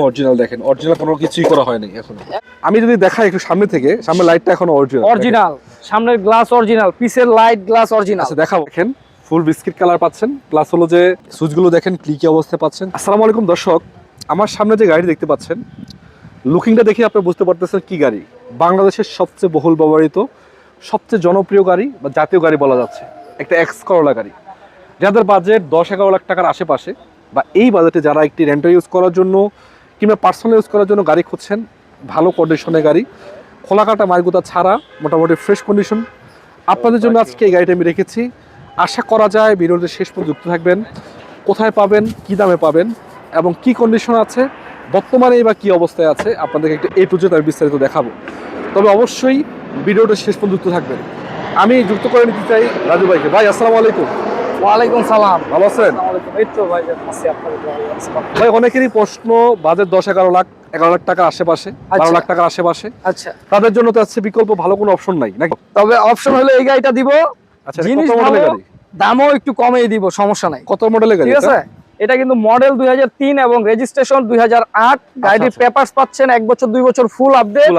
Original দেখেন। Original কোনো কিছুই করা হয়নি এখন। আমি যদি দেখাই একটু সামনে থেকে সামনে লাইটটা এখন অরিজিনাল অরিজিনাল সামনের গ্লাস অরিজিনাল পিসের লাইট গ্লাস অরিজিনাল আচ্ছা দেখাবো। দেখেন ফুল বিস্কিট কালার পাচ্ছেন প্লাস হলো যে সুইচগুলো দেখেন ক্লিকি অবস্থায় পাচ্ছেন। আসসালামু আলাইকুম দর্শক আমার সামনে যে গাড়ি দেখতে পাচ্ছেন লুকিংটা দেখে আপনি বুঝতে পারতেছেন কি গাড়ি। বাংলাদেশের সবচেয়ে বহুল ব্যবহৃত সবচেয়ে জনপ্রিয় গাড়ি বা জাতীয় গাড়ি বলা যাচ্ছে একটা এক্স করলা গাড়ি। যাদের বাজেট দশ এগারো লাখ টাকার আশেপাশে বা এই বাজেটে যারা একটি রেন্টাল ইউজ করার জন্য কিংবা পার্সোনাল ইউজ করার জন্য গাড়ি খুঁজছেন ভালো কন্ডিশনে গাড়ি। খোলাকাটা মার্গুতা ছাড়া মোটামুটি ফ্রেশ কন্ডিশন আপনাদের জন্য আজকে এই গাড়িটা আমি রেখেছি। আশা করা যায় ভিডিওতে শেষ পর্যন্ত যুক্ত থাকবেন। কোথায় পাবেন কি দামে পাবেন এবং কি কন্ডিশন আছে বর্তমানে বা কি অবস্থায় আছে আপনাদেরকে একটু এ টু জেড আমি বিস্তারিত দেখাবো। তবে অবশ্যই ভিডিওটা শেষ পর্যন্ত যুক্ত থাকবেন। আমি যুক্ত করে নিতে চাই রাজু ভাইকে। ভাই আসসালামু আলাইকুম। ওয়ালাইকুম সালাম। ভালো আছেন? ভাই অনেকেরই প্রশ্ন বাজেট দশ এগারো লাখ এগারো লাখ টাকার আশেপাশে বারো আচ্ছা। লাখ টাকার আশেপাশে। আচ্ছা। তাদের জন্য তো আছে বিকল্প ভালো কোনো অপশন নাই নাকি? তবে অপশন হলে এই গাড়িটা দিব। আচ্ছা জিনিস ভালো দামও একটু কমিয়ে দিব সমস্যা নাই। কত মডেলের গাড়ি ঠিক এটা? আছে? এটা কিন্তু মডেল দুই হাজার তিন এবং রেজিস্ট্রেশন দুই গাড়ির। পেপারস পাচ্ছেন এক বছর দুই বছর ফুল আপডেট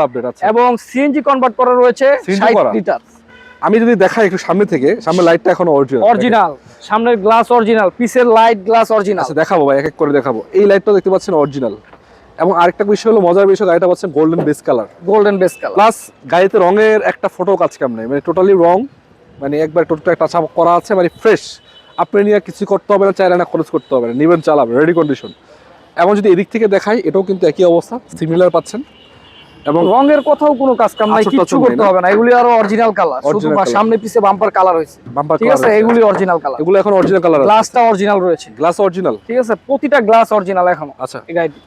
এবং সিএনজি কনভার্ট করা রয়েছে CNG 60 করা? লিটার আমি যদি দেখাই একটু সামনে থেকে সামনে লাইটটা এখন অরিজিনাল অরিজিনাল সামনের গ্লাস অরিজিনাল পিসের লাইট গ্লাস অরিজিনাল আচ্ছা দেখাবো ভাই এক এক করে দেখাবো। এই লাইটটা দেখতে পাচ্ছেন অরিজিনাল এবং আরেকটা বিষয় হলো মজার বিষয় গাড়িটা পাচ্ছেন golden base colour golden base colour plus গাড়িতে রঙের একটা ফটো কাজ কাম নেই মানে টোটালি রং মানে একবার টোটাল টাচ আপ করা আছে মানে ফ্রেশ আপনি নিয়ে কিছু করতে হবে না চাইলে না খরচ করতে হবে না। নিবেন চালাবেন রেডি কন্ডিশন এবং যদি এদিক থেকে দেখাই এটাও কিন্তু একই অবস্থা সিমিলার পাচ্ছেন। এবং রঙের কোথাও কোনো কাজ কাম নাই টাচড় করতে হবে না এগুলি আরও অরিজিনাল কালার শুধু। সামনে পিছে বাম্পার কালার হয়েছে। বাম্পার ঠিক আছে? এগুলি অরিজিনাল কালার এগুলো এখন অরিজিনাল কালার আছে। গ্লাসটা অরিজিনাল রয়েছে। গ্লাস অরিজিনাল ঠিক আছে? প্রতিটা গ্লাস অরিজিনাল এখনও। আচ্ছা।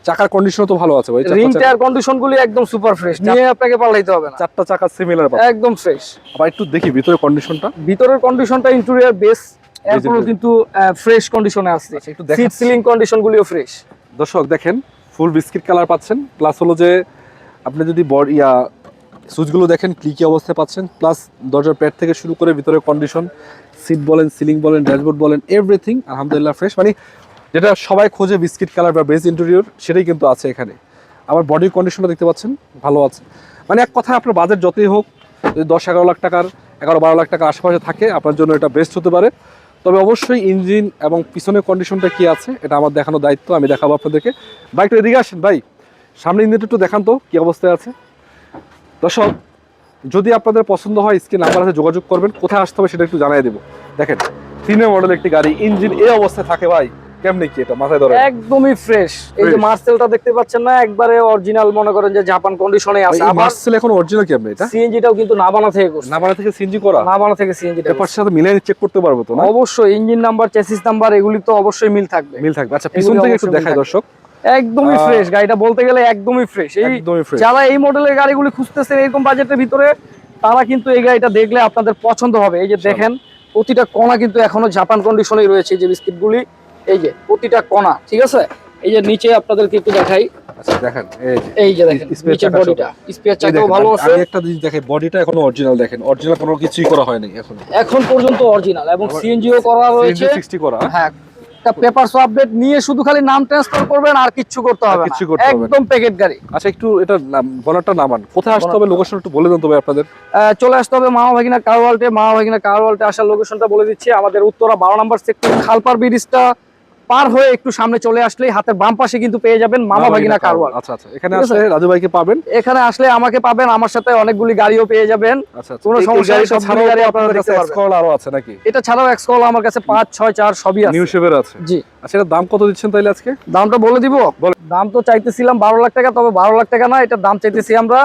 চাকার কন্ডিশনও তো ভালো আছে ভাই। রিং টায়ার কন্ডিশন গুলি একদম সুপার ফ্রেশ নিয়ে আপনাকে পাল্টাইতে হবে না। চারটা চাকা সিমিলার একদম ফ্রেশ আবার একটু দেখি ভিতরে কন্ডিশনটা ভিতরের কন্ডিশনটা ইন্টেরিয়র বেস যে- কিন্তু ফ্রেশ কন্ডিশনে আচ্ছা, একটু সিট সিলিং কন্ডিশন গুলিও ফ্রেশ দর্শক দেখেন ফুল বিস্কিট কালার পাচ্ছেন। প্লাস হলো যে আপনি যদি বড, ইয়া, সুইচগুলো দেখেন ক্লিকি অবস্থায় পাচ্ছেন প্লাস দরজার প্যাড থেকে শুরু করে ভিতরে কন্ডিশন সিট বলেন সিলিং বলেন ড্যাশবোর্ড বলেন এভরিথিং আলহামদুলিল্লাহ ফ্রেশ মানে যেটা সবাই খোঁজে বিস্কিট কালার বা বেস ইন্টেরিয়র সেটাই কিন্তু আছে এখানে। আবার বডির কন্ডিশনটা দেখতে পাচ্ছেন, ভালো আছে। মানে এক কথায় আপনার বাজেট যতই হোক, যদি দশ এগারো লাখ টাকার, এগারো বারো লাখ টাকার আশেপাশে থাকে, আপনার জন্য এটা বেস্ট হতে পারে। তবে অবশ্যই ইঞ্জিন এবং পিছনের কন্ডিশনটা কি আছে, এটা আমার দেখানোর দায়িত্ব, আমি দেখাবো আপনাদেরকে। বাইকটা এদিকে আসেন, ভাই। সামনে ইঞ্জিনটা একটু দেখান তো কি অবস্থায় আছে। দর্শক যদি আপনাদের পছন্দ হয় স্ক্রিন নাম্বার আছে যোগাযোগ করবেন। কোথায় আসতে হবে সেটা একটু জানাই দেবো। দেখেন তিনের মডেল একটি গাড়ি। ইঞ্জিন এই অবস্থায় থাকে ভাই। কেমনি কি এটা? মাথায় ধরে একদমই ফ্রেশ এই যে মার্সেলটা দেখতে পাচ্ছেন না? একবারে অরিজিনাল মনে করেন যে জাপান কন্ডিশনে আছে। মার্সেল এখন অরিজিনাল কেমনি এটা? সিএনজিটাও কিন্তু নাবানা থেকে করছে। থেকে করা? নাবানা থেকে সাথে চেক করতে পারব তো অবশ্যই ইঞ্জিন নাম্বার চেসিস নাম্বার এগুলি তো অবশ্যই মিল থাকবে। মিল থাকবে। আচ্ছা পিছন থেকে একটু দেখাই দর্শক। একদমই ফ্রেশ গাড়িটা বলতে গেলে একদমই ফ্রেশ এই যারা এই মডেলের গাড়িগুলি খুঁজতেছেন এরকম বাজেটের ভিতরে তারা কিন্তু এই গাড়িটা দেখলে আপনাদের পছন্দ হবে। এই যে দেখেন প্রতিটা কণা কিন্তু এখনও জাপান কন্ডিশনেই রয়েছে এই যে বিস্কিটগুলি এই যে প্রতিটা কণা ঠিক আছে? এই যে নিচে আপনাদেরকে একটু দেখাই। দেখেন এই যে দেখেন স্পেয়ার বডিটা স্পেয়ার চাকাও ভালো আছে। আমি একটা জিনিস দেখে বডিটা এখনও অরিজিনাল দেখেন। অরিজিনাল কোনো কিছুই করা হয়নি এখন। এখন পর্যন্ত অরিজিনাল এবং সিএনজিও করা রয়েছে। সিক্সটি করা। হ্যাঁ একটা পেপার আপডেট নিয়ে শুধু খালি নাম ট্রান্সফার করবেন আর কিছু করতে হবে কিছু করতে হবে একদম প্যাকেট গাড়ি। আচ্ছা একটু এটা বলারটা নামান। কোথায় আসতে হবে? লোকেশন একটু বলে দেন তবে আপনাদের। চলে আসতে হবে মামা ভাগিনা কারওয়ালটে মামা ভাগিনা কারওয়ালটে আসার লোকেশনটা বলে দিচ্ছি। আমাদের উত্তরা বারো নম্বর সেক্টর খালপার ব্রিজটা পার হয়ে একটু সামনে চলে আসলেই হাতের বাম পাশে কিন্তু পেয়ে যাবেন মামা ভাগিনা কারওয়াল। আচ্ছা আচ্ছা। এখানে আসলে রাজু ভাইকে পাবেন? এখানে আসলে আমাকে পাবেন আমার সাথে অনেকগুলি গাড়িও পেয়ে যাবেন। আচ্ছা আচ্ছা। কোনো সমস্যা নেই, সবগুলো গাড়ি আপনারা আপনাদের দেখতে কাছে পারবেন। X-Call আরও আছে নাকি? এটা ছাড়াও এক্স কল আমার কাছে পাঁচ ছয় চার সবই আছে। নিউ শেপের আছে? জি। আচ্ছা এটার দাম কত দিচ্ছেন তাইলে আজকে? দামটা বলে দিব? দাম তো চাইতেছিলাম বারো লাখ টাকা তবে বারো লাখ টাকা না এটার দাম চাইতেছি আমরা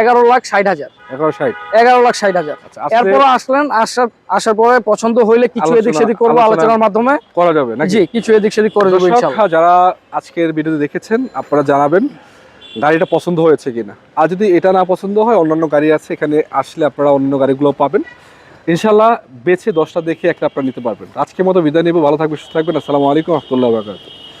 এগারো লাখ ষাট হাজার। এগারো ষাট। এগারো লাখ ষাট হাজার। আচ্ছা আসলেন আসার আসার পরে পছন্দ হইলে কিছু এদিক সেদিক করব আলোচনার মাধ্যমে। করা যাবে জি কিছু এদিক সেদিক করে দেবো যারা আজকের ভিডিও দেখেছেন আপনারা জানাবেন গাড়িটা পছন্দ হয়েছে কিনা। আর যদি এটা না পছন্দ হয় অন্যান্য গাড়ি আছে এখানে আসলে আপনারা অন্য গাড়িগুলো পাবেন। ইনশাল্লাহ বেছে দশটা দেখে একটা আপনারা নিতে পারবেন। আজকের মতো বিদায় নেব ভালো থাকবেন সুস্থ থাকবেন। আসসালামু আলাইকুম রহমতুল্লাহ